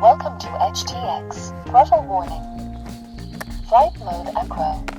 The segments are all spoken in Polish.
Welcome to HTX. Throttle warning. Flight mode acro.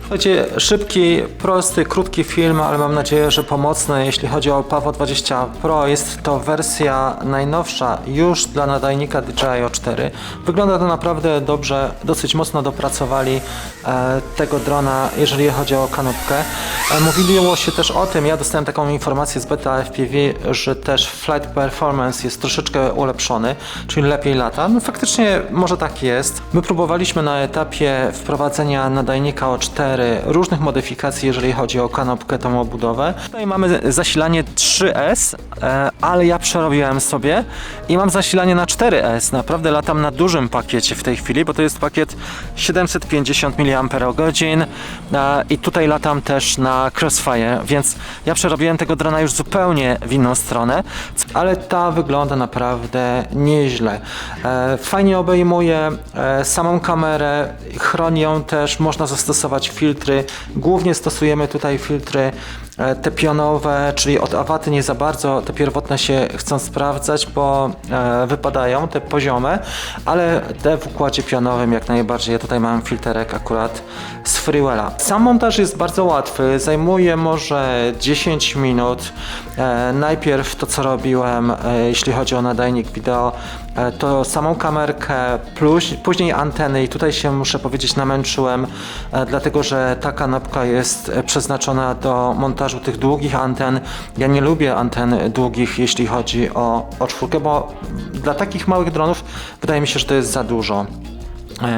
Słuchajcie, szybki, prosty, krótki film, ale mam nadzieję, że pomocny. Jeśli chodzi o Pawo 20 Pro, jest to wersja najnowsza już dla nadajnika DJI 4. Wygląda to naprawdę dobrze, dosyć mocno dopracowali e, tego drona, jeżeli chodzi o kanopkę. Mówiło się też o tym, ja dostałem taką informację z beta FPV, że też flight performance jest troszeczkę ulepszony, czyli lepiej lata. No faktycznie może tak jest. My próbowaliśmy na etapie wprowadzenia nadajnika O4 różnych modyfikacji, jeżeli chodzi o kanopkę, tą obudowę. Tutaj mamy zasilanie 3S, e, ale ja przerobiłem sobie i mam zasilanie na 4S. Naprawdę latam na dużym pakiecie w tej chwili, bo to jest pakiet 750 mAh e, i tutaj latam też na Crossfire, więc ja przerobiłem tego drona już zupełnie w inną stronę, ale ta wygląda naprawdę nieźle. E, Fajnie obejmuje e, samą kamerę, chroni ją też, można zastosować filtry. Głównie stosujemy tutaj filtry te pionowe, czyli od awaty nie za bardzo te pierwotne się chcą sprawdzać, bo e, wypadają te poziome, ale te w układzie pionowym jak najbardziej. Ja tutaj mam filterek akurat z Freewella. Sam montaż jest bardzo łatwy, zajmuje może 10 minut. E, najpierw to co robiłem, e, jeśli chodzi o nadajnik wideo, e, to samą kamerkę, plus, później anteny i tutaj się muszę powiedzieć namęczyłem, e, dlatego że ta kanapka jest e, przeznaczona do montażu tych długich anten. Ja nie lubię anten długich, jeśli chodzi o, o czwórkę, bo dla takich małych dronów wydaje mi się, że to jest za dużo e,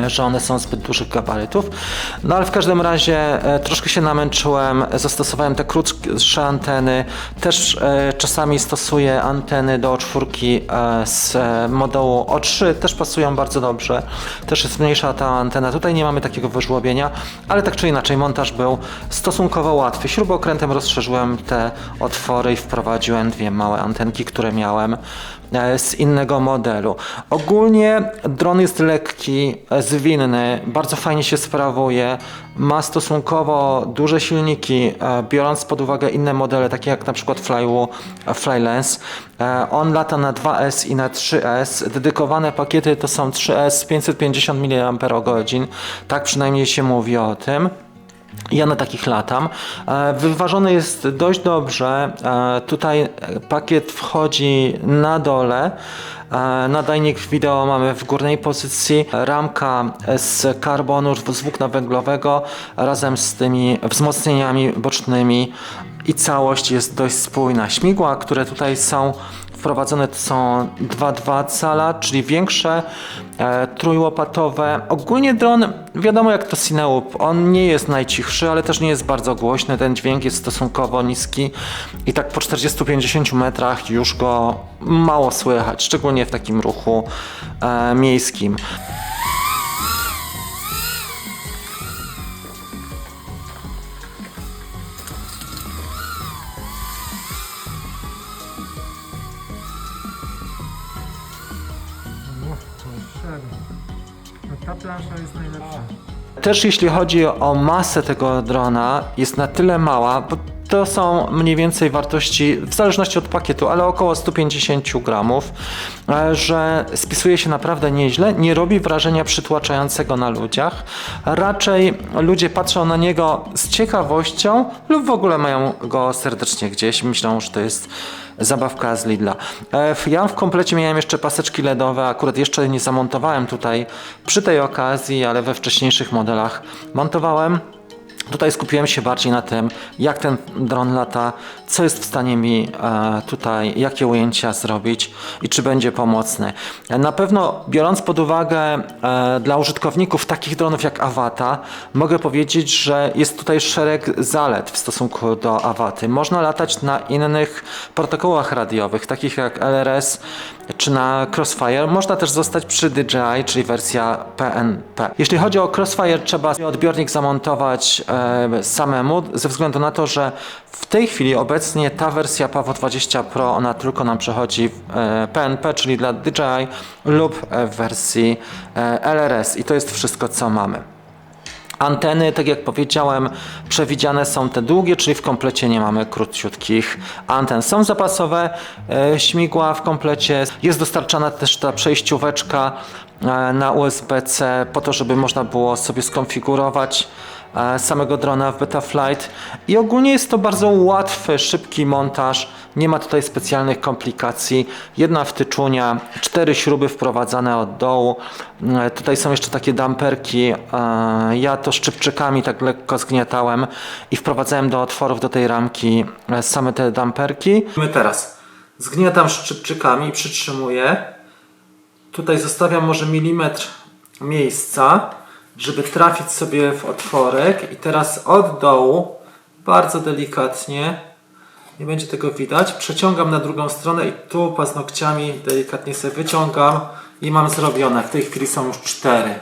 że one są zbyt dużych gabarytów. No ale w każdym razie e, troszkę się namęczyłem, zastosowałem te krótsze anteny. Też e, czasami stosuję anteny do czwórki e, z e, modułu O3, też pasują bardzo dobrze. Też jest mniejsza ta antena. Tutaj nie mamy takiego wyżłobienia, ale tak czy inaczej montaż był stosunkowo łatwy. Śrubokrętem rozszerzyłem te otwory i wprowadziłem dwie małe antenki, które miałem e, z innego modelu. Ogólnie dron jest lekki, e, zwinny, bardzo fajnie się sprawuje, ma stosunkowo duże silniki, e, biorąc pod uwagę inne modele, takie jak na przykład Flywoo, e, Flylens. E, On lata na 2S i na 3S. Dedykowane pakiety to są 3S 550 mAh, tak przynajmniej się mówi o tym. Ja na takich latam. E, Wyważony jest dość dobrze. E, Tutaj pakiet wchodzi na dole. E, Nadajnik wideo mamy w górnej pozycji. Ramka z karbonu, z włókna węglowego razem z tymi wzmocnieniami bocznymi i całość jest dość spójna. Śmigła, które tutaj są wprowadzone są 2,2 cala, czyli większe, e, trójłopatowe. Ogólnie dron, wiadomo jak to Cinewoop, on nie jest najcichszy, ale też nie jest bardzo głośny, ten dźwięk jest stosunkowo niski i tak po 40-50 metrach już go mało słychać, szczególnie w takim ruchu e, miejskim. Ta plansza jest najlepsza. Też jeśli chodzi o masę tego drona, jest na tyle mała, bo to są mniej więcej wartości, w zależności od pakietu, ale około 150 gramów, e, że spisuje się naprawdę nieźle, nie robi wrażenia przytłaczającego na ludziach. Raczej ludzie patrzą na niego z ciekawością lub w ogóle mają go serdecznie gdzieś, myślą, że to jest zabawka z Lidla. E, Ja w komplecie miałem jeszcze paseczki LEDowe, akurat jeszcze nie zamontowałem tutaj przy tej okazji, ale we wcześniejszych modelach montowałem. Tutaj skupiłem się bardziej na tym, jak ten dron lata, co jest w stanie mi e, tutaj, jakie ujęcia zrobić i czy będzie pomocny. Na pewno, biorąc pod uwagę e, dla użytkowników takich dronów jak Avata, mogę powiedzieć, że jest tutaj szereg zalet w stosunku do Avaty. Można latać na innych protokołach radiowych, takich jak LRS czy na Crossfire. Można też zostać przy DJI, czyli wersja PNP. Jeśli chodzi o Crossfire, trzeba odbiornik zamontować e, samemu, ze względu na to, że w tej chwili obecnie ta wersja Pawo 20 Pro, ona tylko nam przechodzi e, PNP, czyli dla DJI lub w wersji e, LRS i to jest wszystko, co mamy. Anteny, tak jak powiedziałem, przewidziane są te długie, czyli w komplecie nie mamy króciutkich anten. Są zapasowe e, śmigła w komplecie. Jest dostarczana też ta przejścióweczka e, na USB-C po to, żeby można było sobie skonfigurować samego drona w Betaflight i ogólnie jest to bardzo łatwy, szybki montaż. Nie ma tutaj specjalnych komplikacji. Jedna wtyczunia, cztery śruby wprowadzane od dołu. E, Tutaj są jeszcze takie damperki. E, Ja to szczypczykami tak lekko zgniatałem i wprowadzałem do otworów do tej ramki e, same te damperki. My teraz zgniatam szczypczykami przytrzymuję. Tutaj zostawiam może milimetr miejsca, żeby trafić sobie w otworek i teraz od dołu bardzo delikatnie, nie będzie tego widać, przeciągam na drugą stronę i tu paznokciami delikatnie sobie wyciągam i mam zrobione. W tej chwili są już cztery.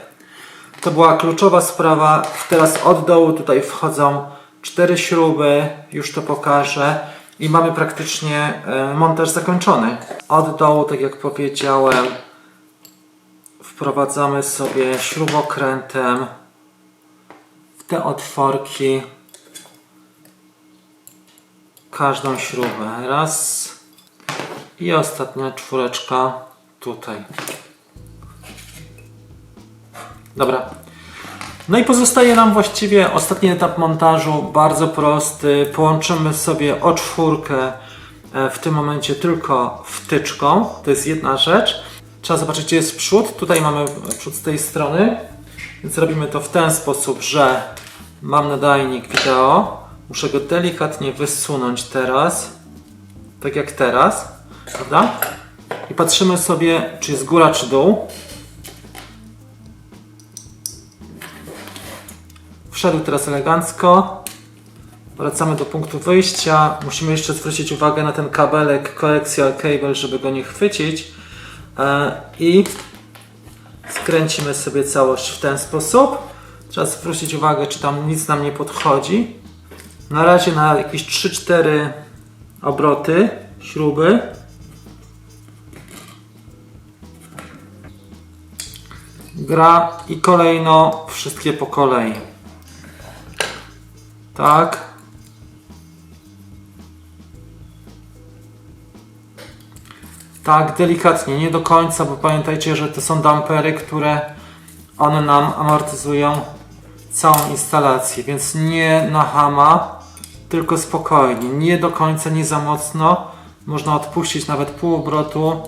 To była kluczowa sprawa. Teraz od dołu tutaj wchodzą cztery śruby, już to pokażę. I mamy praktycznie e, montaż zakończony. Od dołu, tak jak powiedziałem, wprowadzamy sobie śrubokrętem w te otworki każdą śrubę. Raz i ostatnia czwóreczka tutaj. Dobra. No i pozostaje nam właściwie ostatni etap montażu, bardzo prosty. Połączymy sobie o czwórkę e, w tym momencie tylko wtyczką. To jest jedna rzecz. Trzeba zobaczyć, gdzie jest przód. Tutaj mamy przód z tej strony. Więc robimy to w ten sposób, że mam nadajnik wideo. Muszę go delikatnie wysunąć teraz. Tak jak teraz. Prawda? I patrzymy sobie, czy jest góra, czy dół. Wszedł teraz elegancko. Wracamy do punktu wyjścia. Musimy jeszcze zwrócić uwagę na ten kabelek coaxial cable, żeby go nie chwycić. E, I skręcimy sobie całość w ten sposób. Trzeba zwrócić uwagę, czy tam nic nam nie podchodzi. Na razie na jakieś 3-4 obroty śruby. Gra i kolejno wszystkie po kolei. Tak. Tak, delikatnie, nie do końca, bo pamiętajcie, że to są dampery, które one nam amortyzują całą instalację, więc nie na hama, tylko spokojnie, nie do końca, nie za mocno. Można odpuścić nawet pół obrotu,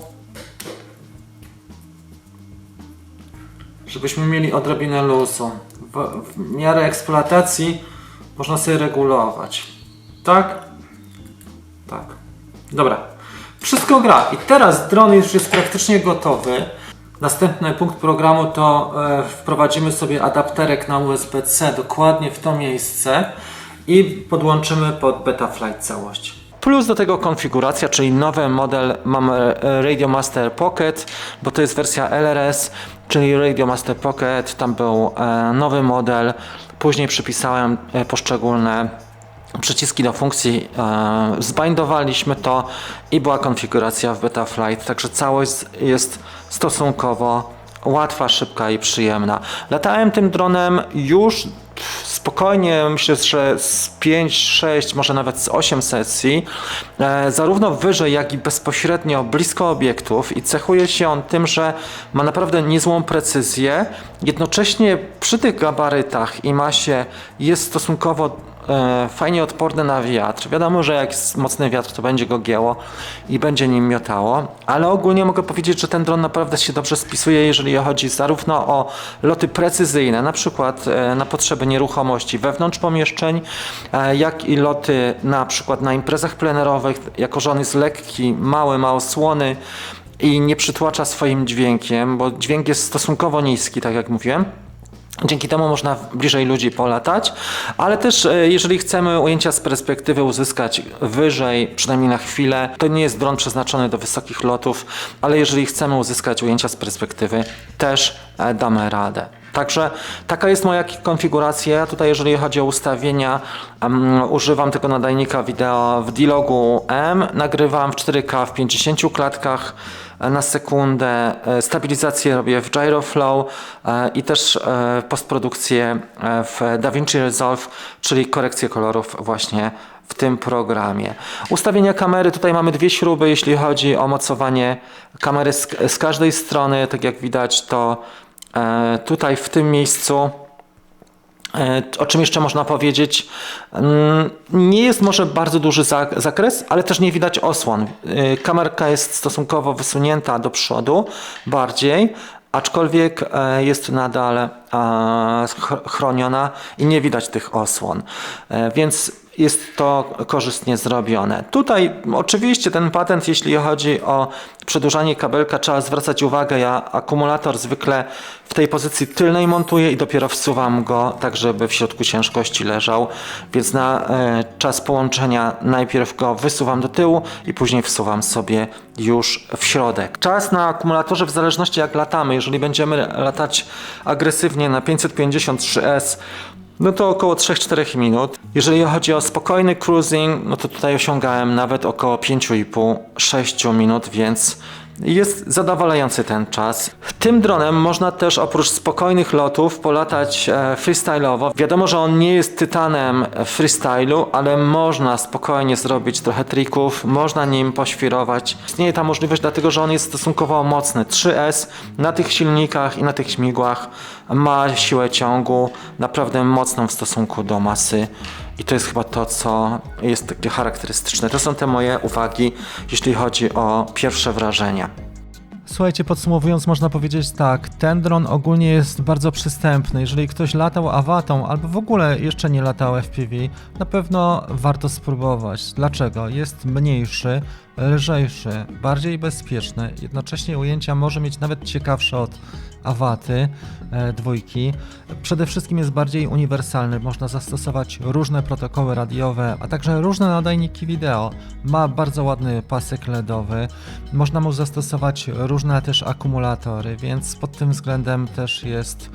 żebyśmy mieli odrobinę luzu. W, w miarę eksploatacji można sobie regulować. Tak? Tak. Dobra. Wszystko gra. I teraz dron już jest praktycznie gotowy. Następny punkt programu to e, wprowadzimy sobie adapterek na USB-C dokładnie w to miejsce i podłączymy pod Betaflight całość. Plus do tego konfiguracja, czyli nowy model mamy e, Radio Master Pocket, bo to jest wersja LRS, czyli Radio Master Pocket, tam był e, nowy model. Później przypisałem poszczególne przyciski do funkcji, e, zbindowaliśmy to i była konfiguracja w Betaflight, także całość jest stosunkowo łatwa, szybka i przyjemna. Latałem tym dronem już spokojnie, myślę, że z 5, 6, może nawet z 8 sesji, e, zarówno wyżej, jak i bezpośrednio blisko obiektów i cechuje się on tym, że ma naprawdę niezłą precyzję. Jednocześnie przy tych gabarytach i masie jest stosunkowo fajnie odporny na wiatr. Wiadomo, że jak jest mocny wiatr, to będzie go gięło i będzie nim miotało, ale ogólnie mogę powiedzieć, że ten dron naprawdę się dobrze spisuje, jeżeli chodzi zarówno o loty precyzyjne, na przykład e, na potrzeby nieruchomości wewnątrz pomieszczeń, e, jak i loty na przykład na imprezach plenerowych, jako że on jest lekki, mały, mało słony i nie przytłacza swoim dźwiękiem, bo dźwięk jest stosunkowo niski, tak jak mówiłem. Dzięki temu można bliżej ludzi polatać, ale też e, jeżeli chcemy ujęcia z perspektywy uzyskać wyżej, przynajmniej na chwilę, to nie jest dron przeznaczony do wysokich lotów, ale jeżeli chcemy uzyskać ujęcia z perspektywy, też e, damy radę. Także taka jest moja konfiguracja. Ja tutaj, jeżeli chodzi o ustawienia, em, używam tego nadajnika wideo w D-Logu M. Nagrywam w 4K w 50 klatkach na sekundę, e, stabilizację robię w Gyroflow e, i też e, postprodukcję e, w DaVinci Resolve, czyli korekcję kolorów właśnie w tym programie. Ustawienia kamery, tutaj mamy dwie śruby, jeśli chodzi o mocowanie kamery z, z każdej strony, tak jak widać to e, tutaj w tym miejscu E, O czym jeszcze można powiedzieć? Mm, Nie jest może bardzo duży zak- zakres, ale też nie widać osłon. E, Kamerka jest stosunkowo wysunięta do przodu bardziej, aczkolwiek e, jest nadal e, chroniona i nie widać tych osłon. E, Więc jest to korzystnie zrobione. Tutaj oczywiście ten patent, jeśli chodzi o przedłużanie kabelka, trzeba zwracać uwagę. Ja akumulator zwykle w tej pozycji tylnej montuję i dopiero wsuwam go tak, żeby w środku ciężkości leżał. Więc na e, czas połączenia najpierw go wysuwam do tyłu i później wsuwam sobie już w środek. Czas na akumulatorze w zależności jak latamy. Jeżeli będziemy latać agresywnie na 553S, no to około 3-4 minut. Jeżeli chodzi o spokojny cruising, no to tutaj osiągałem nawet około 5,5-6 minut, więc jest zadowalający ten czas. Tym dronem można też oprócz spokojnych lotów polatać e, freestyle'owo. Wiadomo, że on nie jest tytanem freestylu, ale można spokojnie zrobić trochę trików, można nim poświrować. Istnieje ta możliwość dlatego, że on jest stosunkowo mocny. 3S na tych silnikach i na tych śmigłach ma siłę ciągu naprawdę mocną w stosunku do masy. I to jest chyba to, co jest takie charakterystyczne. To są te moje uwagi, jeśli chodzi o pierwsze wrażenia. Słuchajcie, podsumowując, można powiedzieć tak, ten dron ogólnie jest bardzo przystępny. Jeżeli ktoś latał awatą albo w ogóle jeszcze nie latał FPV, na pewno warto spróbować. Dlaczego? Jest mniejszy, lżejszy, bardziej bezpieczny, jednocześnie ujęcia może mieć nawet ciekawsze od awaty e, dwójki. Przede wszystkim jest bardziej uniwersalny, można zastosować różne protokoły radiowe, a także różne nadajniki wideo. Ma bardzo ładny pasek LEDowy, można mu zastosować różne też akumulatory, więc pod tym względem też jest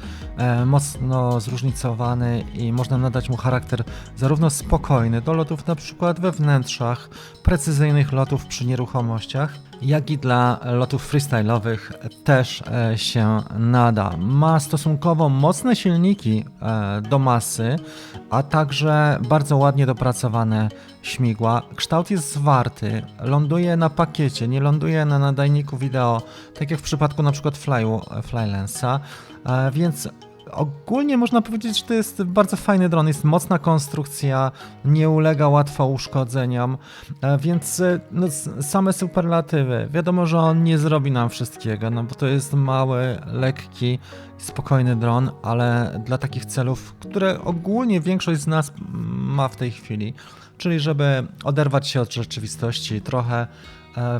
mocno zróżnicowany i można nadać mu charakter zarówno spokojny do lotów na przykład we wnętrzach, precyzyjnych lotów przy nieruchomościach, jak i dla lotów freestyle'owych też e, się nada. Ma stosunkowo mocne silniki e, do masy, a także bardzo ładnie dopracowane śmigła. Kształt jest zwarty, ląduje na pakiecie, nie ląduje na nadajniku wideo, tak jak w przypadku Fly, Flylensa, e, więc Ogólnie można powiedzieć, że to jest bardzo fajny dron. Jest mocna konstrukcja, nie ulega łatwo uszkodzeniom, e, więc e, no, same superlatywy. Wiadomo, że on nie zrobi nam wszystkiego, no bo to jest mały, lekki, spokojny dron, ale dla takich celów, które ogólnie większość z nas ma w tej chwili, czyli żeby oderwać się od rzeczywistości, trochę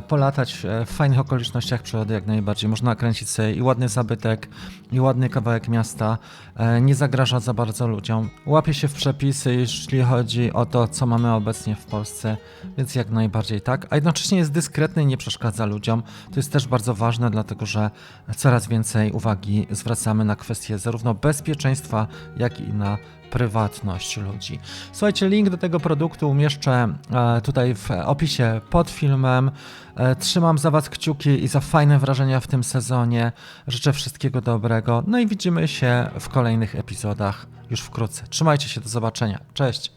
polatać e, w fajnych okolicznościach przyrody jak najbardziej. Można nakręcić sobie i ładny zabytek, i ładny kawałek miasta. E, Nie zagraża za bardzo ludziom. Łapie się w przepisy, jeśli chodzi o to, co mamy obecnie w Polsce, więc jak najbardziej tak. A jednocześnie jest dyskretny i nie przeszkadza ludziom. To jest też bardzo ważne, dlatego że coraz więcej uwagi zwracamy na kwestie zarówno bezpieczeństwa, jak i na prywatność ludzi. Słuchajcie, link do tego produktu umieszczę e, tutaj w opisie pod filmem. E, Trzymam za Was kciuki i za fajne wrażenia w tym sezonie. Życzę wszystkiego dobrego. No i widzimy się w kolejnych epizodach już wkrótce. Trzymajcie się, do zobaczenia. Cześć!